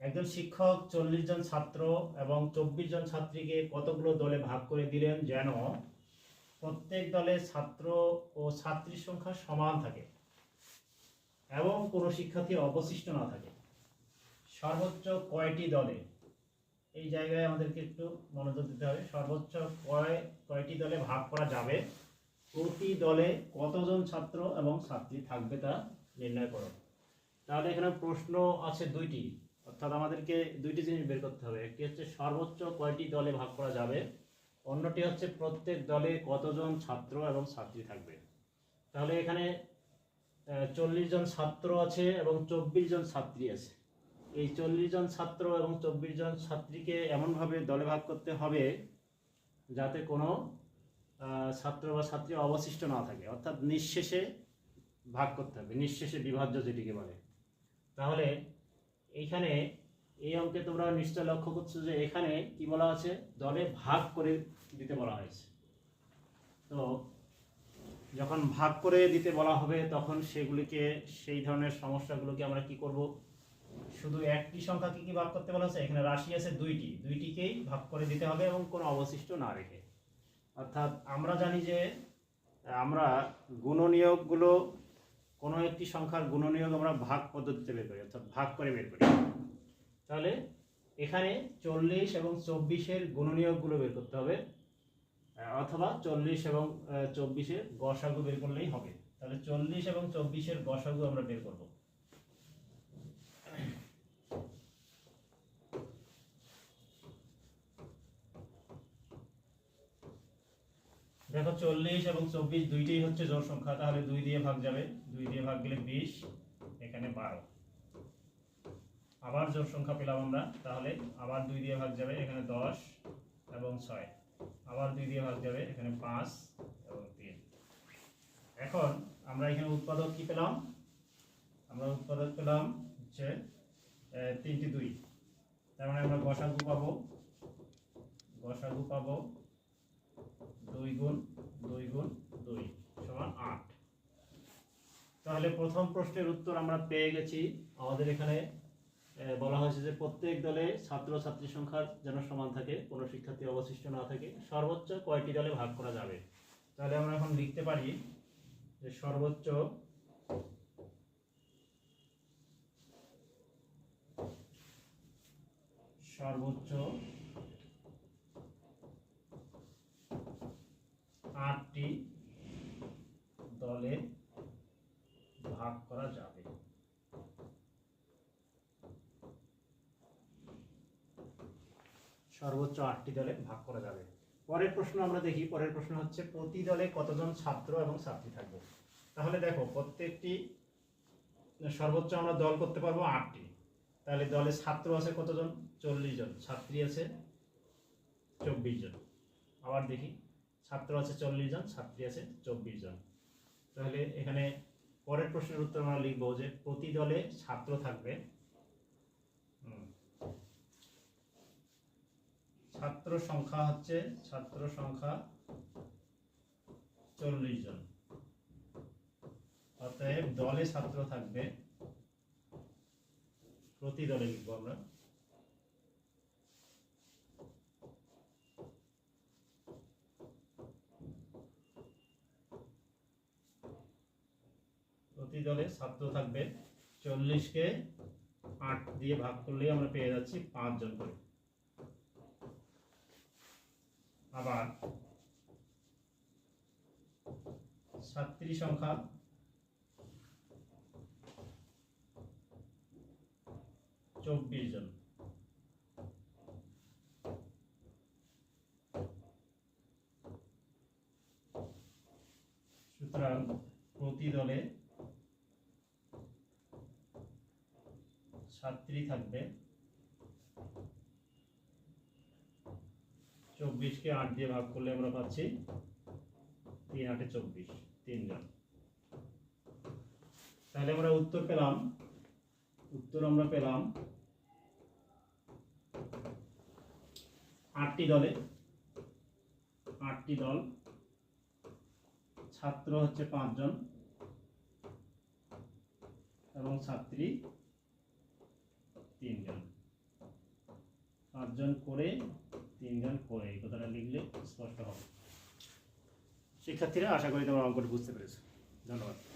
একজন শিক্ষক চল্লিশ জন ছাত্র এবং চব্বিশ জন ছাত্রীকে কতগুলো দলে ভাগ করে দিলেন যেন প্রত্যেক দলে ছাত্র ও ছাত্রীর সংখ্যা সমান থাকে এবং কোনো শিক্ষার্থী অবশিষ্ট না থাকে। সর্বোচ্চ কয়টি দলে? এই জায়গায় আমাদেরকে একটু মনোযোগ দিতে হবে। সর্বোচ্চ কয়, কয়টি দলে ভাগ করা যাবে? প্রতি দলে কতজন ছাত্র এবং ছাত্রী থাকবে তা নির্ণয় করো। তাহলে এখানে প্রশ্ন আছে দুইটি। অর্থাৎ আমাদেরকে দুইটি জিনিস বের করতে হবে। একটি হচ্ছে সর্বোচ্চ কয়টি দলে ভাগ করা যাবে? অন্যটি হচ্ছে প্রত্যেক দলে কতজন ছাত্র এবং ছাত্রী থাকবে? তাহলে এখানে চল্লিশ জন ছাত্র আছে এবং চব্বিশ জন ছাত্রী আছে। এই চল্লিশ জন ছাত্র এবং চব্বিশ জন ছাত্রীকে এমনভাবে দলে ভাগ করতে হবে যাতে কোনো ছাত্র বা ছাত্রী অবশিষ্ট না থাকে। অর্থাৎ নিঃশেষে ভাগ করতে হবে। নিঃশেষে বিভাজ্য যেটিকে বলে। তাহলে এইখানে এই অঙ্কে তোমরা নিশ্চয় লক্ষ্য করছ যে এখানে কি বলা আছে? দলে ভাগ করে দিতে বলা হয়েছে। তো যখন ভাগ করে দিতে বলা হবে, তখন সেগুলিকে, সেই ধরনের সমস্যাগুলোকে আমরা কি করব? শুধু একটি সংখ্যাকে কি ভাগ করতে বলা হয়েছে? এখানে রাশি আছে দুইটি। দুইটিকেই ভাগ করে দিতে হবে এবং কোনো অবশিষ্ট না রেখে। অর্থাৎ আমরা জানি যে আমরা গুণনীয়কগুলো কোনো একটি সংখ্যার গুণনীয়ক আমরা ভাগ পদ্ধতিতে বের করি, অর্থাৎ ভাগ করে বের করি। তাহলে এখানে চল্লিশ এবং চব্বিশের গুণনীয়কগুলো বের করতে হবে অথবা চল্লিশ এবং চব্বিশের গসাগু বের করলেই হবে। তাহলে চল্লিশ এবং চব্বিশের গসাগু আমরা বের করব। দেখো, চল্লিশ এবং চব্বিশ দুইটাই হচ্ছে জোর সংখ্যা, তাহলে দুই দিয়ে ভাগ যাবে। দুই দিয়ে ভাগ গেলে বিশ, এখানে বারো। আবার জোর সংখ্যা পেলাম আমরা, তাহলে আবার দুই দিয়ে ভাগ যাবে এখানে দশ এবং ছয়। আবার দুই দিয়ে ভাগ যাবে এখানে পাঁচ এবং তিন। এখন আমরা এখানে উৎপাদক কি পেলাম? আমরা উৎপাদক পেলাম হচ্ছে তিনটি দুই। তার মানে আমরা গসাগু পাবো। গসাগু পাবো দুই গুণ দুই গুণ দুই সমান আট তাহলে প্রথম প্রশ্নের উত্তর আমরা পেয়ে গেছি। আমাদের এখানে বলা হয়েছে যে প্রত্যেক দলে ছাত্র ছাত্রী সংখ্যা যেন সমান থাকে, কোনো শিক্ষার্থী অবশিষ্ট না থাকে, সর্বোচ্চ কয়টি দলে ভাগ করা যাবে? তাহলে আমরা এখন লিখতে পারি যে সর্বোচ্চ সর্বোচ্চ আটটি দলে ভাগ করা যাবে। সর্বোচ্চ আটটি দলে ভাগ করা যাবে। পরের প্রশ্ন আমরা দেখি। পরের প্রশ্ন হচ্ছে, প্রতি দলে কতজন ছাত্র এবং ছাত্রী থাকবে? তাহলে দেখো, প্রত্যেকটি সর্বোচ্চ আমরা দল করতে পারব আটটি। তাহলে দলে ছাত্র আছে কতজন? চল্লিশ জন। ছাত্রী আছে চব্বিশ জন। আবার দেখি, ছাত্র আছে চল্লিশ জন, ছাত্রী আছে চব্বিশ জন। তাহলে এখানে পরের প্রশ্নের উত্তর আমরা লিখব যে প্রতি দলে ছাত্র থাকবে। ছাত্র সংখ্যা হচ্ছে, ছাত্র সংখ্যা চল্লিশ জন। অতএব দলে ছাত্র থাকবে। প্রতি দলে লিখব আমরা। প্রতি দলে ছাত্র থাকবে। চল্লিশকে আট দিয়ে ভাগ করলেই আমরা পেয়ে যাচ্ছি পাঁচজন করে। আবার ছাত্রী সংখ্যা চব্বিশ জন। সুতরাং প্রতি দলে ছাত্রী থাকবে। চব্বিশকে আট দিয়ে ভাগ করলে আমরা পাচ্ছি তিন আটে চব্বিশ, তিনজন। তাহলে আমরা উত্তর পেলাম। উত্তর আমরা পেলাম আটটি দলে। আটটি দল। ছাত্র হচ্ছে পাঁচজন এবং ছাত্রী তিনজন। পাঁচজন করে, তিনজন করে, এই কথাটা লিখলে স্পষ্ট হবে। শিক্ষার্থীরা, আশা করি তোমরা অঙ্কটা বুঝতে পেরেছ। ধন্যবাদ।